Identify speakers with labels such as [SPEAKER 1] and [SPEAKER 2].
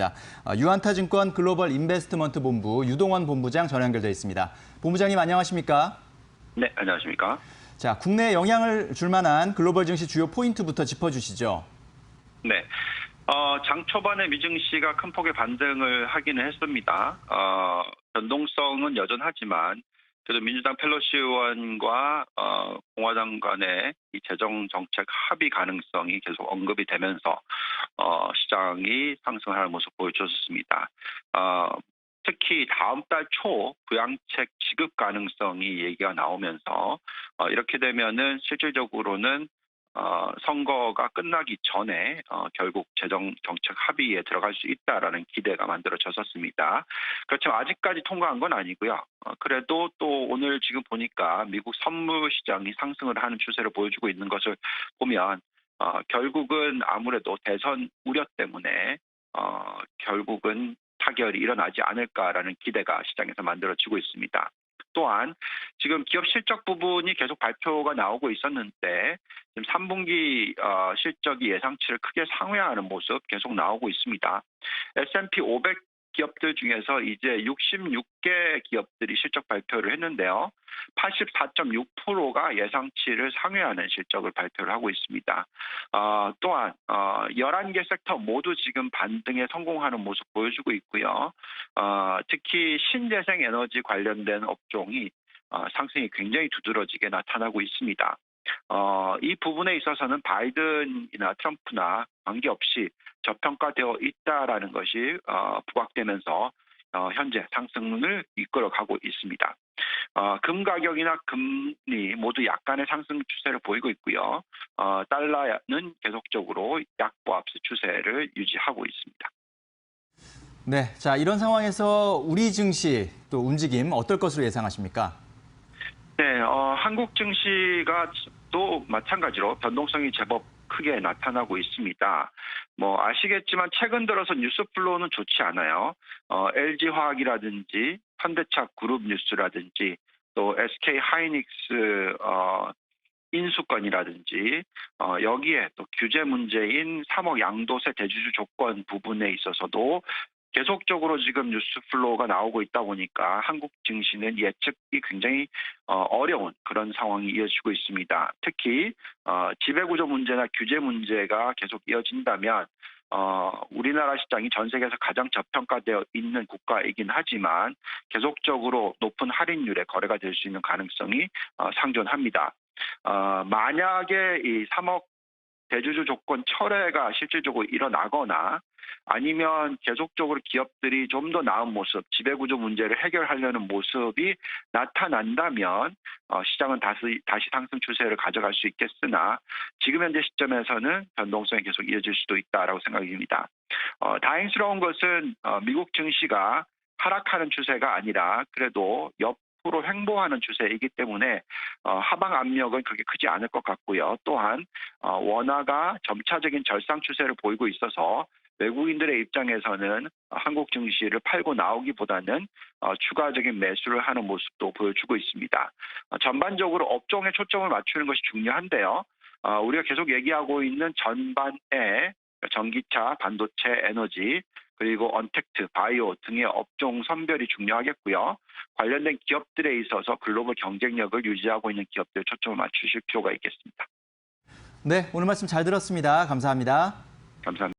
[SPEAKER 1] 있습니다. 어, 유한타증권 글로벌 인베스트먼트 본부 유동원 본부장 전화 연결돼 있습니다. 본부장님 안녕하십니까?
[SPEAKER 2] 네, 안녕하십니까.
[SPEAKER 1] 자, 국내에 영향을 줄 만한 글로벌 증시 주요 포인트부터 짚어주시죠.
[SPEAKER 2] 네. 어, 장 초반에 미증시가 큰 폭의 반등을 하기는 했습니다. 어, 변동성은 여전하지만 그래도 민주당 펠로시 의원과 어, 공화당 간의 이 재정 정책 합의 가능성이 계속 언급이 되면서 어, 시장이 상승하는 모습 보여줬습니다. 어, 특히 다음 달 초 부양책 지급 가능성이 얘기가 나오면서 어, 이렇게 되면은 실질적으로는 어, 선거가 끝나기 전에 어, 결국 재정 정책 합의에 들어갈 수 있다라는 기대가 만들어졌었습니다. 그렇지만 아직까지 통과한 건 아니고요. 어, 그래도 또 오늘 지금 보니까 미국 선물 시장이 상승을 하는 추세를 보여주고 있는 것을 보면 어, 결국은 아무래도 대선 우려 때문에 어, 결국은 타결이 일어나지 않을까라는 기대가 시장에서 만들어지고 있습니다. 또한 지금 기업 실적 부분이 계속 발표가 나오고 있었는데 지금 3분기 어, 실적이 예상치를 크게 상회하는 모습 계속 나오고 있습니다. S&P 500 기업들 중에서 이제 66개 기업들이 실적 발표를 했는데요. 84.6%가 예상치를 상회하는 실적을 발표를 하고 있습니다. 어, 또한 어, 11개 섹터 모두 지금 반등에 성공하는 모습 보여주고 있고요. 어, 특히 신재생 에너지 관련된 업종이 어, 상승이 굉장히 두드러지게 나타나고 있습니다. 어, 이 부분에 있어서는 바이든이나 트럼프나 관계없이 저평가되어 있다라는 것이 어, 부각되면서 어, 현재 상승을 이끌어가고 있습니다. 어, 금 가격이나 금리 모두 약간의 상승 추세를 보이고 있고요. 어, 달러는 계속적으로 약보합세 추세를 유지하고 있습니다.
[SPEAKER 1] 네, 자 이런 상황에서 우리 증시 또 움직임 어떨 것으로 예상하십니까?
[SPEAKER 2] 네, 어, 한국 증시가 또 마찬가지로 변동성이 제법 크게 나타나고 있습니다. 뭐 아시겠지만 최근 들어서 뉴스 플로우는 좋지 않아요. 어, LG 화학이라든지 현대차 그룹 뉴스라든지 또 SK 하이닉스 어, 인수권이라든지 어, 여기에 또 규제 문제인 3억 양도세 대주주 조건 부분에 있어서도 계속적으로 지금 뉴스 플로우가 나오고 있다 보니까 한국 증시는 예측이 굉장히 어, 어려운 그런 상황이 이어지고 있습니다. 특히 어, 지배구조 문제나 규제 문제가 계속 이어진다면 어, 우리나라 시장이 전 세계에서 가장 저평가되어 있는 국가이긴 하지만 계속적으로 높은 할인율에 거래가 될 수 있는 가능성이 어, 상존합니다. 어, 만약에 이 3억 대주주 조건 철회가 실질적으로 일어나거나 아니면 계속적으로 기업들이 좀 더 나은 모습, 지배구조 문제를 해결하려는 모습이 나타난다면 어, 시장은 다시 다시 상승 추세를 가져갈 수 있겠으나 지금 현재 시점에서는 변동성이 계속 이어질 수도 있다라고 생각이 듭니다. 어, 다행스러운 것은 어, 미국 증시가 하락하는 추세가 아니라 그래도 옆 으로 횡보하는 추세이기 때문에 어, 하방 압력은 그렇게 크지 않을 것 같고요. 또한 어, 원화가 점차적인 절상 추세를 보이고 있어서 외국인들의 입장에서는 한국 증시를 팔고 나오기보다는 어, 추가적인 매수를 하는 모습도 보여주고 있습니다. 어, 전반적으로 업종에 초점을 맞추는 것이 중요한데요. 어, 우리가 계속 얘기하고 있는 전반에 전기차, 반도체, 에너지, 그리고 언택트, 바이오 등의 업종 선별이 중요하겠고요. 관련된 기업들에 있어서 글로벌 경쟁력을 유지하고 있는 기업들 초점을 맞추실 필요가 있겠습니다.
[SPEAKER 1] 네, 오늘 말씀 잘 들었습니다. 감사합니다.
[SPEAKER 2] 감사합니다.